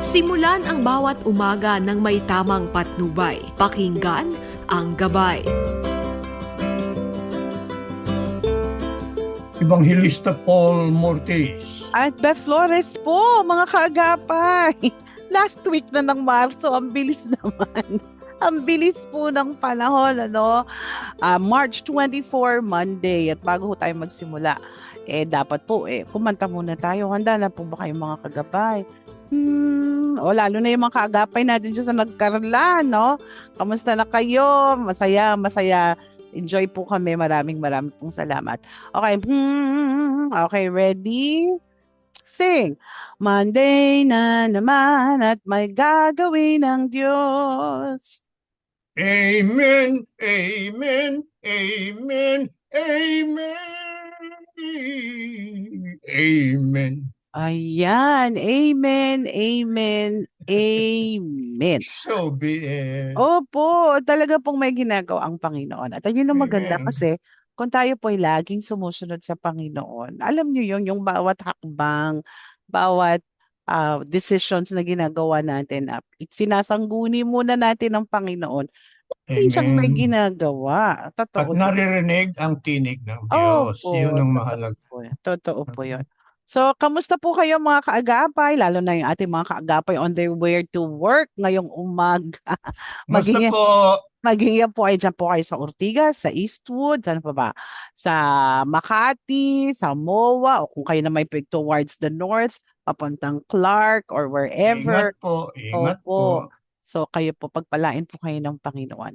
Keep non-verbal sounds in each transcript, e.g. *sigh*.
Simulan ang bawat umaga ng may tamang patnubay. Pakinggan ang gabay. Evangelista Paul Mortis. At Beth Flores po, mga kaagapay. *laughs* Last week na ng Marso, ang bilis *laughs* naman. ang bilis po ng panahon, ano? Ah, March 24, Monday. At bago ho tayo magsimula, eh dapat po, eh, kumanta muna tayo. Handa na po ba kayo mga kagabay? Hmm, o lalo na yung mga kaagapay natin dyan sa nagkarla, no? Kamusta na kayo? Masaya, masaya. Enjoy po kami. Maraming maraming pong salamat. Okay. Hmm, okay, ready? Sing. Monday na naman at may gagawin ng Diyos. Amen, amen, amen, amen, amen. Ayan. Amen, amen, amen. So be it. Opo, talaga pong may ginagawa ang Panginoon. At ayun ang maganda Amen. kasi kung tayo po ay laging sumusunod sa Panginoon, alam niyo yun, yung bawat hakbang, bawat ah, decisions na ginagawa natin, ah, sinasangguni muna natin ng Panginoon. Hindi siyang may ginagawa. At Totoo. naririnig ang tinig ng Diyos. Opo, Yun ang totoo mahalaga. po yan. Totoo po yun. So, kamusta po kayo mga kaagapay? Lalo na yung ating mga kaagapay on their way to work ngayong umaga. *laughs* Maging, po, maging yan po ay dyan po kayo sa Ortigas, sa Eastwood, saan pa ba? Sa Makati, sa MOA, o kung kayo na may pick towards the north, papuntang Clark or wherever. ingat po, ingat po. Opo. So, kayo po, pagpalain po kayo ng Panginoon.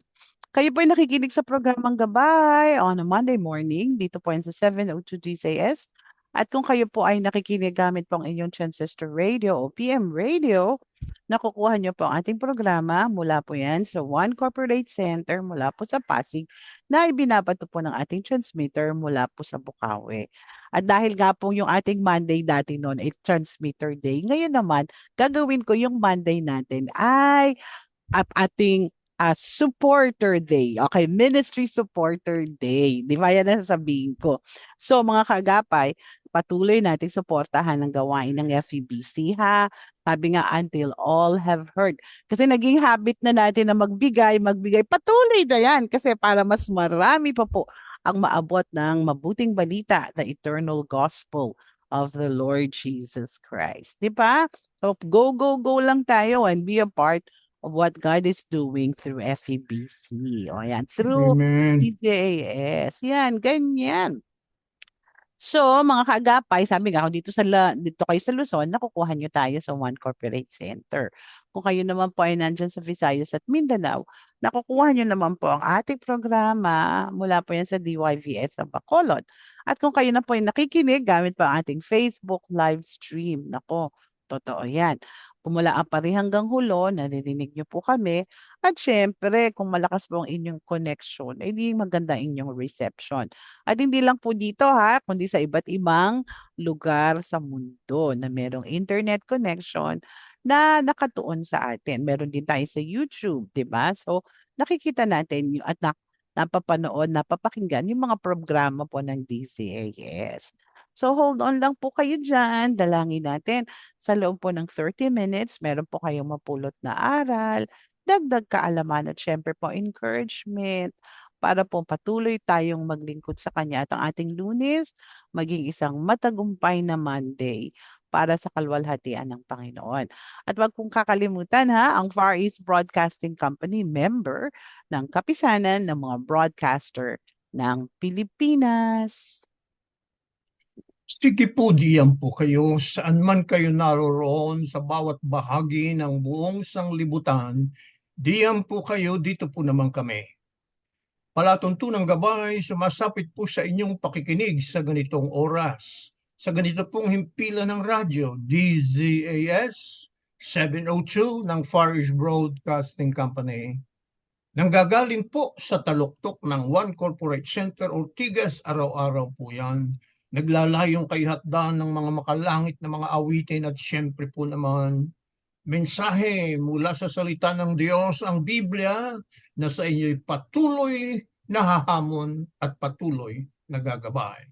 Kayo po ay nakikinig sa programang Gabay on a Monday morning. Dito po yan sa 702 DCS. At kung kayo po ay nakikinig gamit po ang inyong transistor radio o PM radio, nakukuha nyo po ang ating programa mula po yan sa One Corporate Center mula po sa Pasig na ibinabato po ng ating transmitter mula po sa Bukawi. At dahil nga po yung ating Monday dati noon ay transmitter day, ngayon naman gagawin ko yung Monday natin ay at ating ah, supporter day. Okay, ministry supporter day. Di ba yan ang sasabihin ko? So mga kagapay, patuloy nating suportahan ang gawain ng FEBC ha. Sabi nga, until all have heard. Kasi naging habit na natin na magbigay, magbigay. Patuloy na yan kasi para mas marami pa po ang maabot ng mabuting balita, the eternal gospel of the Lord Jesus Christ. Di ba? So go, go, go lang tayo and be a part what God is doing through FEBC. O yan, through Amen. PJAS. Yan, ganyan. So, mga kaagapay, sabi nga, kung dito, sa La- dito kayo sa Luzon, nakukuha nyo tayo sa One Corporate Center. Kung kayo naman po ay nandyan sa Visayas at Mindanao, nakukuha nyo naman po ang ating programa mula po yan sa DYVS sa Bacolod. At kung kayo na po ay nakikinig, gamit pa ang ating Facebook live stream. Nako, totoo yan. Kumula ang pari hanggang hulo, naririnig nyo po kami. At syempre, kung malakas po ang inyong connection, ay di maganda inyong reception. At hindi lang po dito ha, kundi sa iba't ibang lugar sa mundo na merong internet connection na nakatuon sa atin. Meron din tayo sa YouTube, di ba? So, nakikita natin at na, napapanood, napapakinggan yung mga programa po ng DCAS. So, hold on lang po kayo dyan. Dalangin natin sa loob po ng 30 minutes, meron po kayong mapulot na aral, dagdag kaalaman at syempre po encouragement para po patuloy tayong maglingkod sa Kanya at ang ating lunes maging isang matagumpay na Monday para sa kalwalhatian ng Panginoon. At wag pong kakalimutan ha, ang Far East Broadcasting Company member ng kapisanan ng mga broadcaster ng Pilipinas. Sige po, diyan po kayo, saan man kayo naroroon sa bawat bahagi ng buong sanglibutan, diyan po kayo, dito po naman kami. Palatuntunang gabay, sumasapit po sa inyong pakikinig sa ganitong oras, sa ganito pong himpilan ng radyo, DZAS 702 ng Far East Broadcasting Company. Nanggagaling po sa taluktok ng One Corporate Center Ortigas, araw-araw po yan naglalayong kay hatdan ng mga makalangit na mga awitin at siyempre po naman mensahe mula sa salita ng Diyos, ang Biblia, na sa inyo'y patuloy na hahamon at patuloy na gagabay.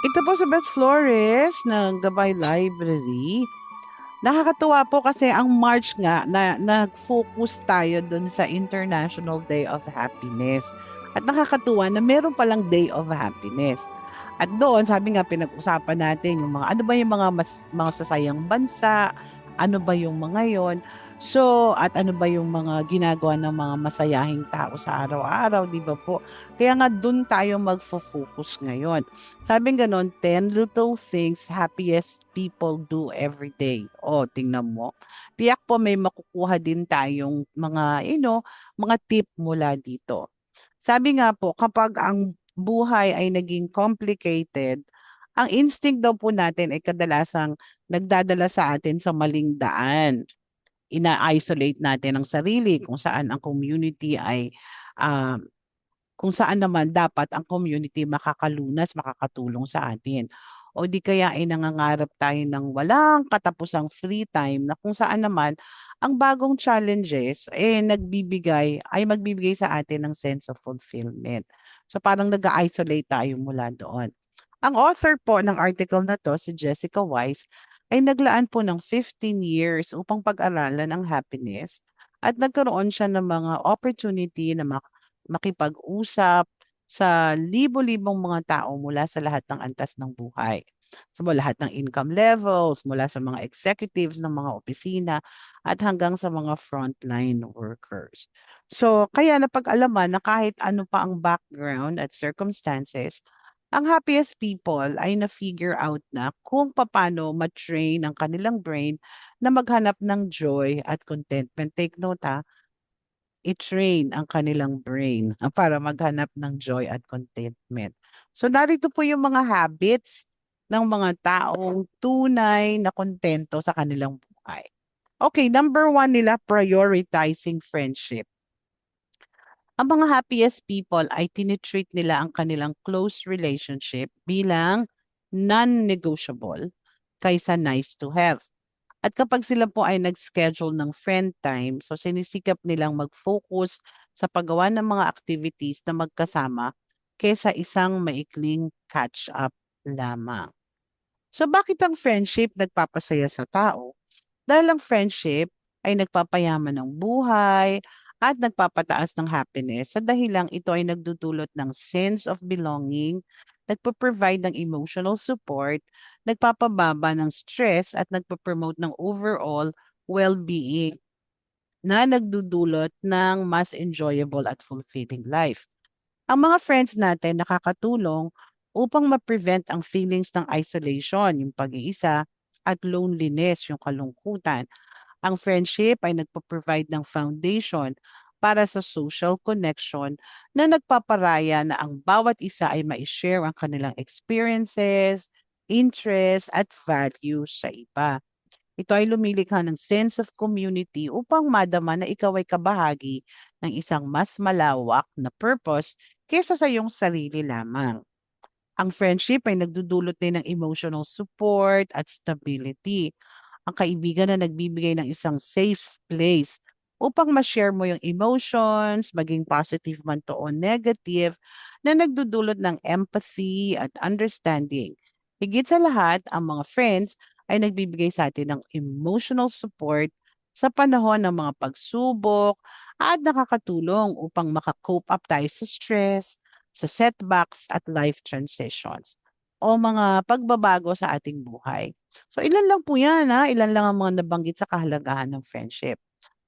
Ito po sa Beth Flores ng Gabay Library. Nakakatuwa po kasi ang March nga na nag-focus tayo dun sa International Day of Happiness. At nakakatuwa na meron palang Day of Happiness. At doon, sabi nga, pinag-usapan natin yung mga, ano ba yung mga, mas, mga sasayang bansa, ano ba yung mga yon So, at ano ba yung mga ginagawa ng mga masayahing tao sa araw-araw, di ba po? Kaya nga doon tayo magfo-focus ngayon. Sabi ganon, 10 little things happiest people do every day. O, tingnan mo. Tiyak po may makukuha din tayong mga, you know, mga tip mula dito. Sabi nga po, kapag ang buhay ay naging complicated, ang instinct daw po natin ay kadalasang nagdadala sa atin sa maling daan ina-isolate natin ang sarili kung saan ang community ay ah, kung saan naman dapat ang community makakalunas, makakatulong sa atin. O di kaya ay nangangarap tayo ng walang katapusang free time na kung saan naman ang bagong challenges eh nagbibigay ay magbibigay sa atin ng sense of fulfillment. So parang nag-isolate tayo mula doon. Ang author po ng article na to, si Jessica Weiss, ay naglaan po ng 15 years upang pag-aralan ang happiness at nagkaroon siya ng mga opportunity na mak- makipag-usap sa libo-libong mga tao mula sa lahat ng antas ng buhay. Sa so, lahat ng income levels, mula sa mga executives ng mga opisina at hanggang sa mga frontline workers. So, kaya napag-alaman na kahit ano pa ang background at circumstances, ang happiest people ay na-figure out na kung paano ma-train ang kanilang brain na maghanap ng joy at contentment. Take note ha, i-train ang kanilang brain *laughs* para maghanap ng joy at contentment. So narito po yung mga habits ng mga taong tunay na kontento sa kanilang buhay. Okay, number one nila, prioritizing friendship. Ang mga happiest people ay tinitreat nila ang kanilang close relationship bilang non-negotiable kaysa nice to have. At kapag sila po ay nag-schedule ng friend time, so sinisikap nilang mag-focus sa paggawa ng mga activities na magkasama kaysa isang maikling catch-up lamang. So bakit ang friendship nagpapasaya sa tao? Dahil ang friendship ay nagpapayaman ng buhay, at nagpapataas ng happiness sa dahilang ito ay nagdudulot ng sense of belonging, nagpo-provide ng emotional support, nagpapababa ng stress at nagpo-promote ng overall well-being na nagdudulot ng mas enjoyable at fulfilling life. Ang mga friends natin nakakatulong upang ma-prevent ang feelings ng isolation, yung pag-iisa, at loneliness, yung kalungkutan, ang friendship ay nagpo-provide ng foundation para sa social connection na nagpaparaya na ang bawat isa ay ma-share ang kanilang experiences, interests, at values sa iba. Ito ay lumilikha ng sense of community upang madama na ikaw ay kabahagi ng isang mas malawak na purpose kaysa sa iyong sarili lamang. Ang friendship ay nagdudulot din ng emotional support at stability ang kaibigan na nagbibigay ng isang safe place upang ma-share mo yung emotions, maging positive man to o negative, na nagdudulot ng empathy at understanding. Higit sa lahat, ang mga friends ay nagbibigay sa atin ng emotional support sa panahon ng mga pagsubok at nakakatulong upang makakope up tayo sa stress, sa setbacks at life transitions o mga pagbabago sa ating buhay. So ilan lang po yan ha, ilan lang ang mga nabanggit sa kahalagahan ng friendship.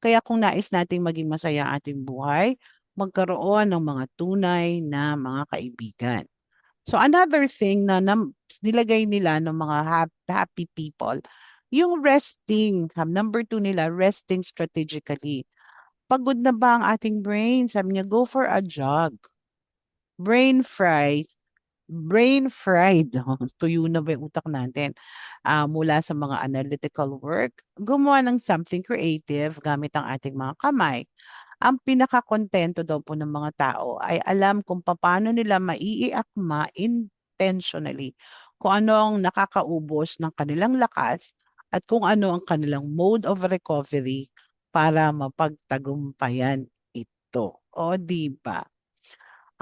Kaya kung nais nating maging masaya ang ating buhay, magkaroon ng mga tunay na mga kaibigan. So another thing na, na nilagay nila ng mga happy, people, yung resting, number two nila, resting strategically. Pagod na ba ang ating brain? Sabi niya, go for a jog. Brain fries, brain fried, *laughs* tuyo na ba yung utak natin, uh, mula sa mga analytical work, gumawa ng something creative gamit ang ating mga kamay. Ang pinakakontento daw po ng mga tao ay alam kung paano nila maiiakma intentionally kung ano ang nakakaubos ng kanilang lakas at kung ano ang kanilang mode of recovery para mapagtagumpayan ito. O di ba?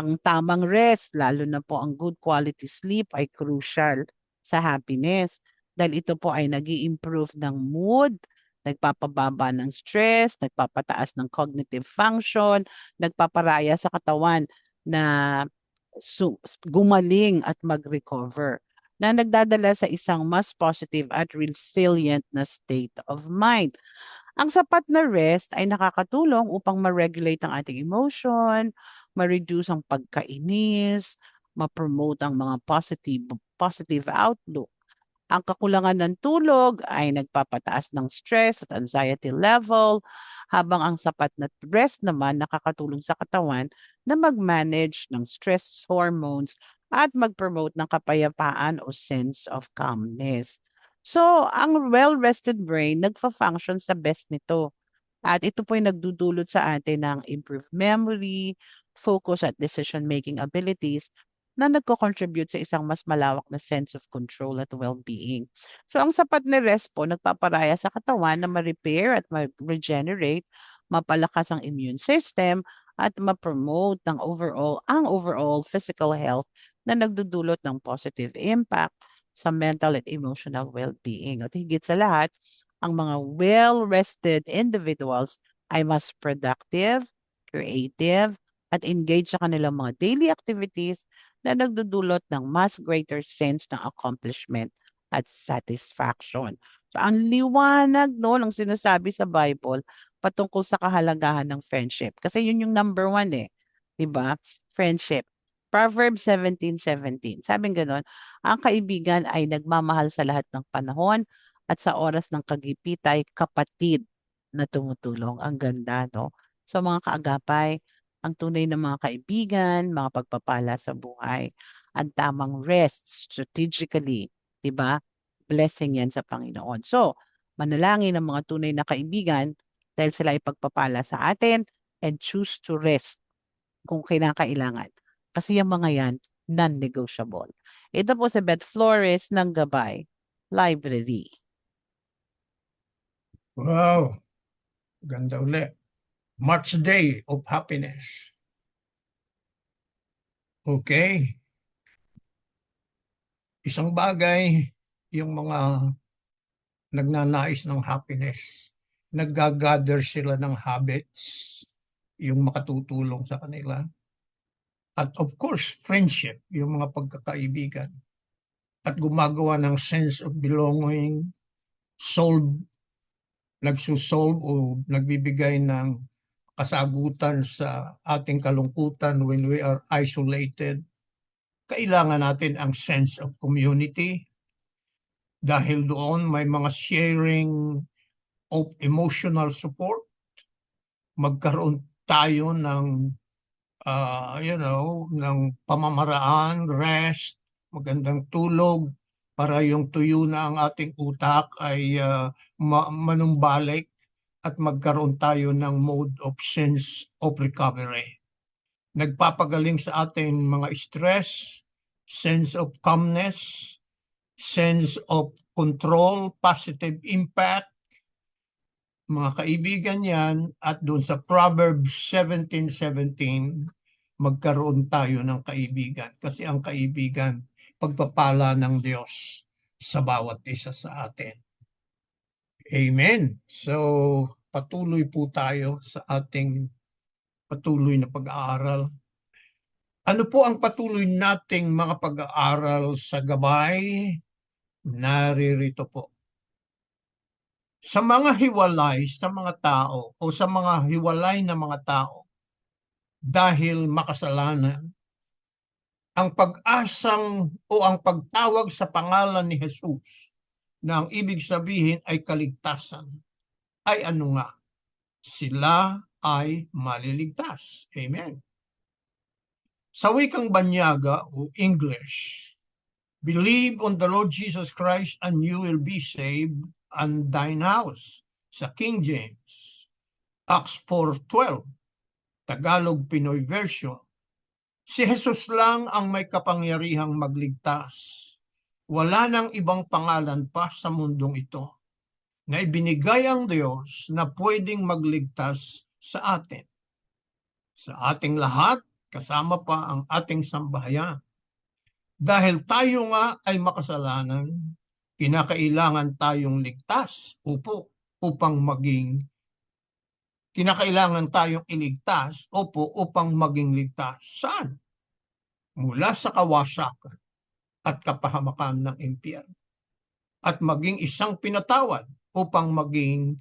Ang tamang rest, lalo na po ang good quality sleep ay crucial sa happiness dahil ito po ay nag improve ng mood, nagpapababa ng stress, nagpapataas ng cognitive function, nagpaparaya sa katawan na gumaling at mag-recover na nagdadala sa isang mas positive at resilient na state of mind. Ang sapat na rest ay nakakatulong upang ma-regulate ang ating emotion, ma-reduce ang pagkainis, ma-promote ang mga positive positive outlook. Ang kakulangan ng tulog ay nagpapataas ng stress at anxiety level, habang ang sapat na rest naman nakakatulong sa katawan na mag-manage ng stress hormones at mag-promote ng kapayapaan o sense of calmness. So, ang well-rested brain nagfa-function sa best nito. At ito po yung nagdudulot sa atin ng improved memory, focus at decision-making abilities na nagko-contribute sa isang mas malawak na sense of control at well-being. So, ang sapat na rest po nagpaparaya sa katawan na ma-repair at ma-regenerate, mapalakas ang immune system, at ma-promote ng overall, ang overall physical health na nagdudulot ng positive impact sa mental at emotional well-being. At higit sa lahat, ang mga well-rested individuals ay mas productive, creative, at engaged sa kanilang mga daily activities na nagdudulot ng mas greater sense ng accomplishment at satisfaction. So, ang liwanag no, ng sinasabi sa Bible patungkol sa kahalagahan ng friendship. Kasi yun yung number one eh. ba? Friendship. Proverbs 17:17. Sabing ganon, ang kaibigan ay nagmamahal sa lahat ng panahon at sa oras ng kagipitay kapatid na tumutulong. Ang ganda, no? So mga kaagapay, ang tunay na mga kaibigan, mga pagpapala sa buhay, ang tamang rest strategically, 'di ba? Blessing 'yan sa Panginoon. So, manalangin ang mga tunay na kaibigan dahil sila ay pagpapala sa atin and choose to rest kung kinakailangan. Kasi yung mga yan, non-negotiable. Ito po si Beth Flores ng Gabay Library. Wow. Ganda uli. March Day of Happiness. Okay. Isang bagay, yung mga nagnanais ng happiness, naggagather sila ng habits, yung makatutulong sa kanila. At of course, friendship, yung mga pagkakaibigan. At gumagawa ng sense of belonging, solve, nagsusolve o nagbibigay ng kasagutan sa ating kalungkutan when we are isolated. Kailangan natin ang sense of community dahil doon may mga sharing of emotional support. Magkaroon tayo ng uh, you know, ng pamamaraan, rest, magandang tulog para yung tuyo na ang ating utak ay uh, ma- manumbalik at magkaroon tayo ng mode of sense of recovery. Nagpapagaling sa ating mga stress, sense of calmness, sense of control, positive impact, mga kaibigan yan, at doon sa Proverbs 17:17, magkaroon tayo ng kaibigan. Kasi ang kaibigan, pagpapala ng Diyos sa bawat isa sa atin. Amen. So, patuloy po tayo sa ating patuloy na pag-aaral. Ano po ang patuloy nating mga pag-aaral sa gabay? Naririto po. Sa mga hiwalay sa mga tao o sa mga hiwalay na mga tao dahil makasalanan, ang pag-asang o ang pagtawag sa pangalan ni Jesus na ang ibig sabihin ay kaligtasan, ay ano nga? Sila ay maliligtas. Amen. Sa wikang Banyaga o English, Believe on the Lord Jesus Christ and you will be saved and thine house. Sa King James, Acts 4.12, Tagalog Pinoy version. Si Jesus lang ang may kapangyarihang magligtas wala nang ibang pangalan pa sa mundong ito na ibinigay ang Diyos na pwedeng magligtas sa atin. Sa ating lahat, kasama pa ang ating sambahayan. Dahil tayo nga ay makasalanan, kinakailangan tayong ligtas, upo, upang maging kinakailangan tayong iligtas, opo, upang maging ligtas. Saan? Mula sa kawasakan at kapahamakan ng impyerno. At maging isang pinatawad upang maging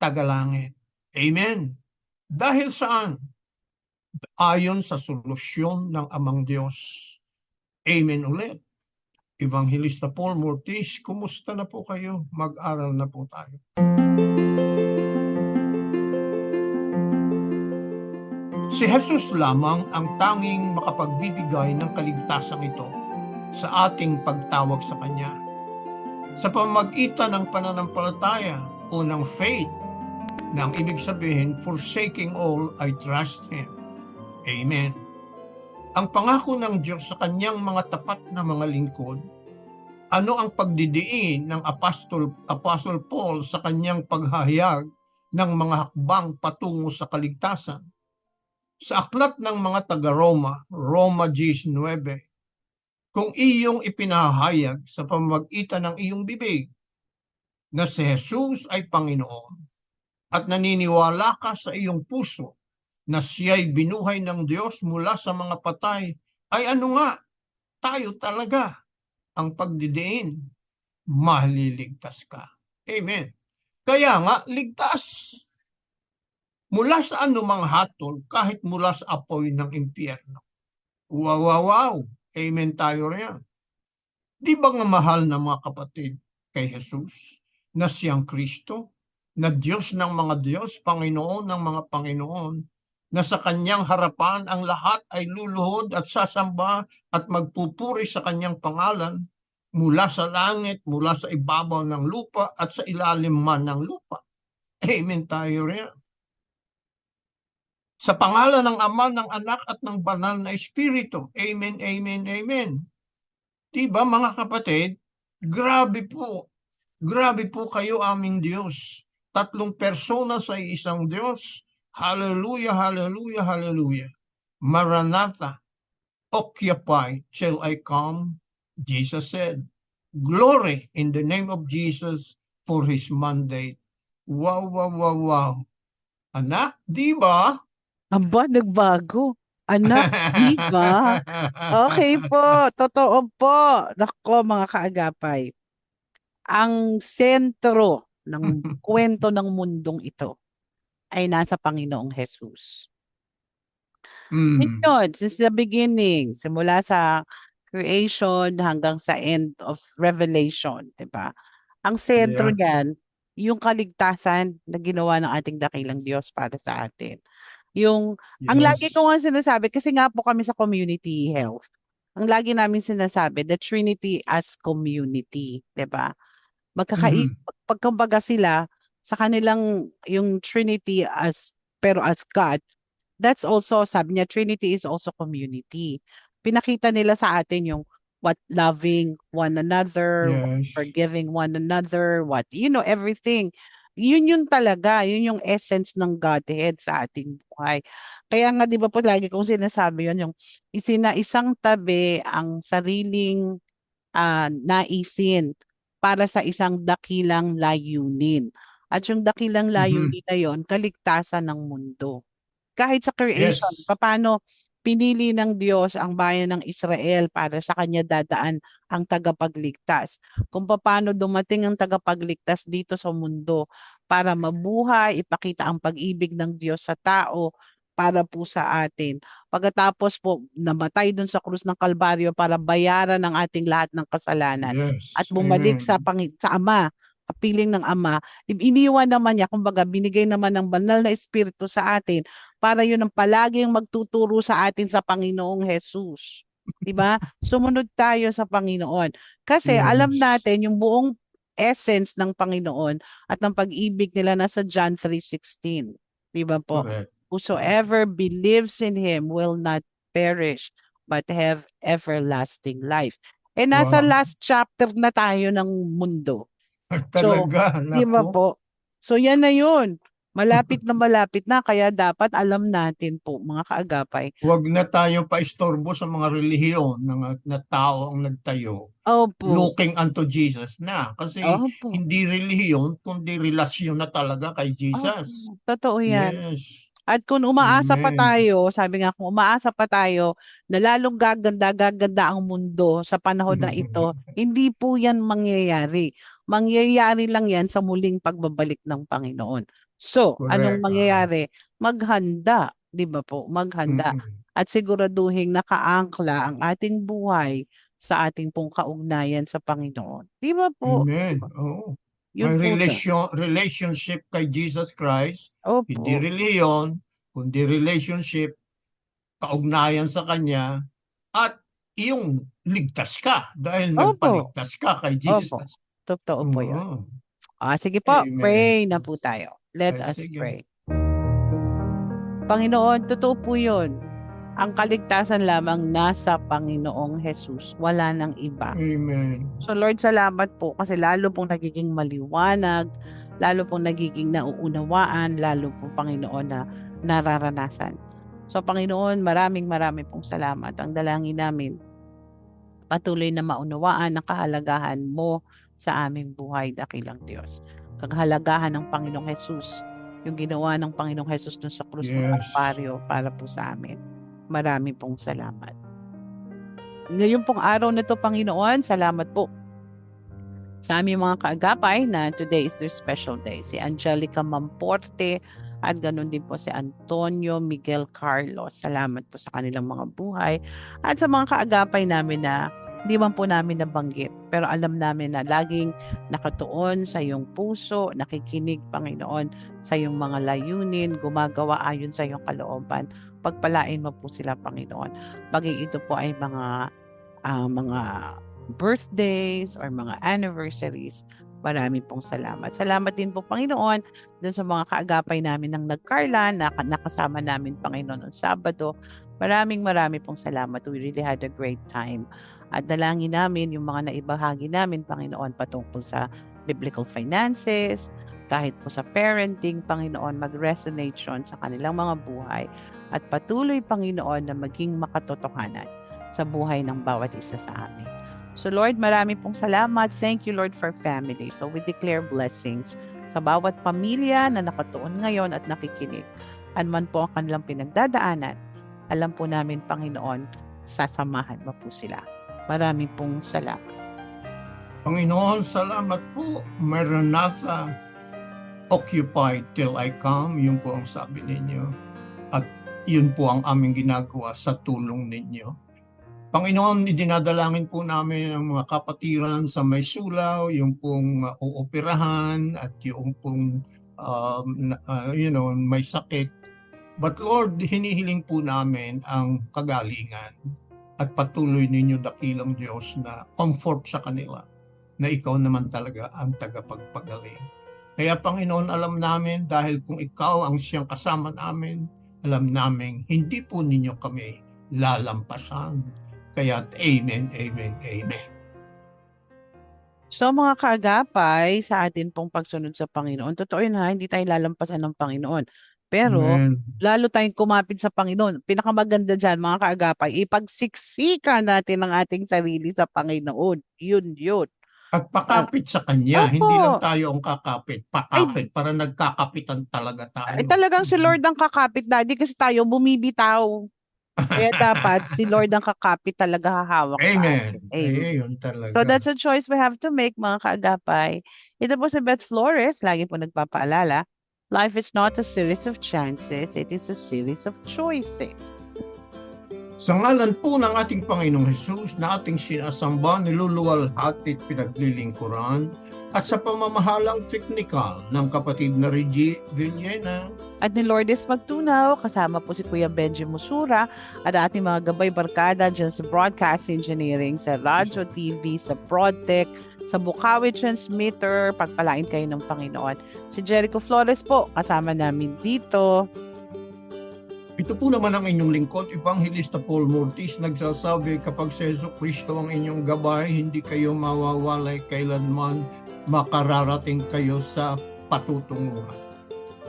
tagalangit. Amen. Dahil saan? Ayon sa solusyon ng Amang Diyos. Amen ulit. Evangelista Paul Mortis, kumusta na po kayo? Mag-aral na po tayo. Si Jesus lamang ang tanging makapagbibigay ng kaligtasan ito sa ating pagtawag sa Kanya. Sa pamagitan ng pananampalataya o ng faith, na ang ibig sabihin, forsaking all, I trust Him. Amen. Ang pangako ng Diyos sa kanyang mga tapat na mga lingkod, ano ang pagdidiin ng Apostol, Apostle Paul sa kanyang paghahayag ng mga hakbang patungo sa kaligtasan? Sa aklat ng mga taga-Roma, Roma 19, kung iyong ipinahayag sa pamagitan ng iyong bibig na si Jesus ay Panginoon at naniniwala ka sa iyong puso na siya'y binuhay ng Diyos mula sa mga patay, ay ano nga, tayo talaga ang pagdidiin, maliligtas ka. Amen. Kaya nga, ligtas. Mula sa anumang hatol, kahit mula sa apoy ng impyerno. Wow, wow, wow. Amen tayo riyan. Di ba nga mahal na mga kapatid kay Jesus na siyang Kristo, na Diyos ng mga Diyos, Panginoon ng mga Panginoon, na sa kanyang harapan ang lahat ay luluhod at sasamba at magpupuri sa kanyang pangalan mula sa langit, mula sa ibabaw ng lupa at sa ilalim man ng lupa. Amen tayo riyan. Sa pangalan ng Ama, ng Anak at ng Banal na Espiritu. Amen, amen, amen. Diba mga kapatid, grabe po. Grabe po kayo aming Diyos. Tatlong persona sa isang Diyos. Hallelujah, hallelujah, hallelujah. Maranatha, occupy till I come, Jesus said. Glory in the name of Jesus for His mandate. Wow, wow, wow, wow. Anak, di ba? Aba, nagbago. Anak, di ba? Okay po, totoo po. Nako mga kaagapay. Ang sentro ng *laughs* kwento ng mundong ito ay nasa Panginoong Jesus. Mm. Yun yun, since the beginning, simula sa creation hanggang sa end of Revelation, 'di ba? Ang sentro niyan, yung kaligtasan na ginawa ng ating dakilang Diyos para sa atin. Yung ang lagi ko nga sinasabi kasi nga po kami sa community health. Ang lagi namin sinasabi, the Trinity as community, 'di ba? Magkakai Mhm. pagkumbaga sila sa kanilang yung Trinity as pero as God, that's also sabi niya Trinity is also community. Pinakita nila sa atin yung what loving one another, Yes. forgiving one another, what you know everything. Yun yun talaga, yun yung essence ng Godhead sa ating buhay. Kaya nga 'di ba po lagi kong sinasabi yun yung isina isang tabi ang sariling ah, naisin para sa isang dakilang layunin. At yung dakilang layunin na yon, kaligtasan ng mundo. Kahit sa creation, Yes. paano pinili ng Diyos ang bayan ng Israel para sa kanya dadaan ang tagapagligtas. Kung paano dumating ang tagapagligtas dito sa mundo para mabuhay, ipakita ang pag-ibig ng Diyos sa tao para po sa atin. Pagkatapos po namatay dun sa krus ng Kalbaryo para bayaran ang ating lahat ng kasalanan Yes. at bumalik sa Amen. pangi- sa Ama, kapiling ng Ama, iniwan naman niya, kumbaga binigay naman ng banal na Espiritu sa atin para yun ang palaging magtuturo sa atin sa Panginoong Jesus. 'Di ba? Sumunod tayo sa Panginoon. Kasi alam Yes. natin yung buong essence ng Panginoon at ng pag-ibig nila nasa John 3:16. 'Di ba po? Correct. Whosoever believes in him will not perish but have everlasting life. Eh nasa Wow. last chapter na tayo ng mundo. Talaga, Di ba po? So yan na yun. Malapit na malapit na kaya dapat alam natin po mga kaagapay. Huwag na tayo paistorbo sa mga relihiyon na, na tao ang nagtayo. Opo. Looking unto Jesus na. Kasi Opo. hindi relihiyon, kundi relasyon na talaga kay Jesus. Opo. Totoo yan. Yes. At kung umaasa pa Amen. tayo, sabi nga kung umaasa pa tayo na lalong gaganda, gaganda ang mundo sa panahon na ito, *laughs* hindi po yan mangyayari. Mangyayari lang yan sa muling pagbabalik ng Panginoon. So, anong Correct. mangyayari? Maghanda, di ba po? Maghanda. Mm-mm. At siguraduhin nakaangkla ang ating buhay sa ating pong kaugnayan sa Panginoon. Di ba po? Amen. Oo. Yun May relasyon, relationship kay Jesus Christ, Opo. hindi relihiyon, kundi relationship, kaugnayan sa Kanya, at yung ligtas ka dahil Opo. nagpaligtas ka kay Jesus. Totoo po yun. Ah, sige po, Amen. pray na po tayo. Let Ay, us sige. pray. Panginoon, totoo po yun. Ang kaligtasan lamang nasa Panginoong Jesus. Wala nang iba. Amen. So Lord, salamat po kasi lalo pong nagiging maliwanag, lalo pong nagiging nauunawaan, lalo po Panginoon na nararanasan. So Panginoon, maraming maraming pong salamat. Ang dalangin namin, patuloy na maunawaan ang kahalagahan mo sa aming buhay, dakilang Diyos. Kahalagahan ng Panginoong Jesus, yung ginawa ng Panginoong Jesus dun sa krus ng Yes. Kalbaryo para po sa amin. Maraming pong salamat. Ngayon pong araw na to, Panginoon, salamat po sa aming mga kaagapay na today is their special day. Si Angelica Mamporte at ganun din po si Antonio Miguel Carlos. Salamat po sa kanilang mga buhay at sa mga kaagapay namin na hindi man po namin nabanggit. Pero alam namin na laging nakatuon sa iyong puso, nakikinig, Panginoon, sa iyong mga layunin, gumagawa ayon sa iyong kalooban. Pagpalain mo po sila, Panginoon. Bagay ito po ay mga ah, mga birthdays or mga anniversaries. Marami pong salamat. Salamat din po, Panginoon, dun sa mga kaagapay namin ng nagkarlan, na nakasama namin, Panginoon, noong Sabado. Maraming marami pong salamat. We really had a great time. At dalangin namin yung mga naibahagi namin, Panginoon, patungkol sa biblical finances, kahit po sa parenting, Panginoon, mag-resonate sa kanilang mga buhay. At patuloy, Panginoon, na maging makatotohanan sa buhay ng bawat isa sa amin. So Lord, marami pong salamat. Thank you, Lord, for family. So we declare blessings sa bawat pamilya na nakatuon ngayon at nakikinig. Anuman po ang kanilang pinagdadaanan, alam po namin, Panginoon, sasamahan mo po sila. Marami pong salamat. Panginoon, salamat po. Maranatha, occupied till I come. Yun po ang sabi ninyo. At yun po ang aming ginagawa sa tulong ninyo. Panginoon, idinadalangin po namin ang mga kapatiran sa may sulaw, yung pong uh, uoperahan at yung pong um, uh, you know, may sakit. But Lord, hinihiling po namin ang kagalingan at patuloy ninyo dakilang Diyos na comfort sa kanila na ikaw naman talaga ang tagapagpagaling. Kaya Panginoon, alam namin dahil kung ikaw ang siyang kasama namin, alam namin hindi po ninyo kami lalampasan. Kaya amen, amen, amen. So mga kaagapay, sa atin pong pagsunod sa Panginoon, totoo yun ha, hindi tayo lalampasan ng Panginoon. Pero, Amen. lalo tayong kumapit sa Panginoon. Pinakamaganda dyan, mga kaagapay, ipagsiksika natin ang ating sarili sa Panginoon. Yun, yun. At pakapit sa Kanya, Opo. hindi lang tayo ang kakapit, pakapit para nagkakapitan talaga tayo. Ay, talagang si Lord ang kakapit, Daddy, kasi tayo bumibitaw. Kaya *laughs* dapat si Lord ang kakapit talaga hahawak sa Amen. atin. Amen. Ayun talaga. So that's a choice we have to make mga kaagapay. Ito po si Beth Flores, lagi po nagpapaalala, life is not a series of chances, it is a series of choices. Sa ngalan po ng ating Panginoong Hesus na ating sinasamba, niluluwalhati at pinaglilingkuran at sa pamamahalang teknikal ng kapatid na Reggie Villena, At ni Lourdes Magtunaw, kasama po si Kuya Benji Musura at ating mga gabay barkada dyan sa Broadcast Engineering, sa Radyo TV, sa Broadtech, sa Bukawi Transmitter, pagpalain kayo ng Panginoon. Si Jericho Flores po, kasama namin dito. Ito po naman ang inyong lingkod, Evangelista Paul Mortis, nagsasabi kapag si Yeso Kristo ang inyong gabay, hindi kayo mawawalay kailanman makararating kayo sa patutunguhan.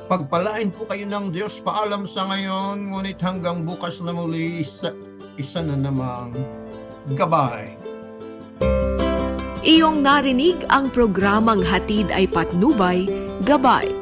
Pagpalain po kayo ng Diyos. Paalam sa ngayon, ngunit hanggang bukas na muli, isa, isa na namang gabay. Iyong narinig ang programang Hatid ay Patnubay, Gabay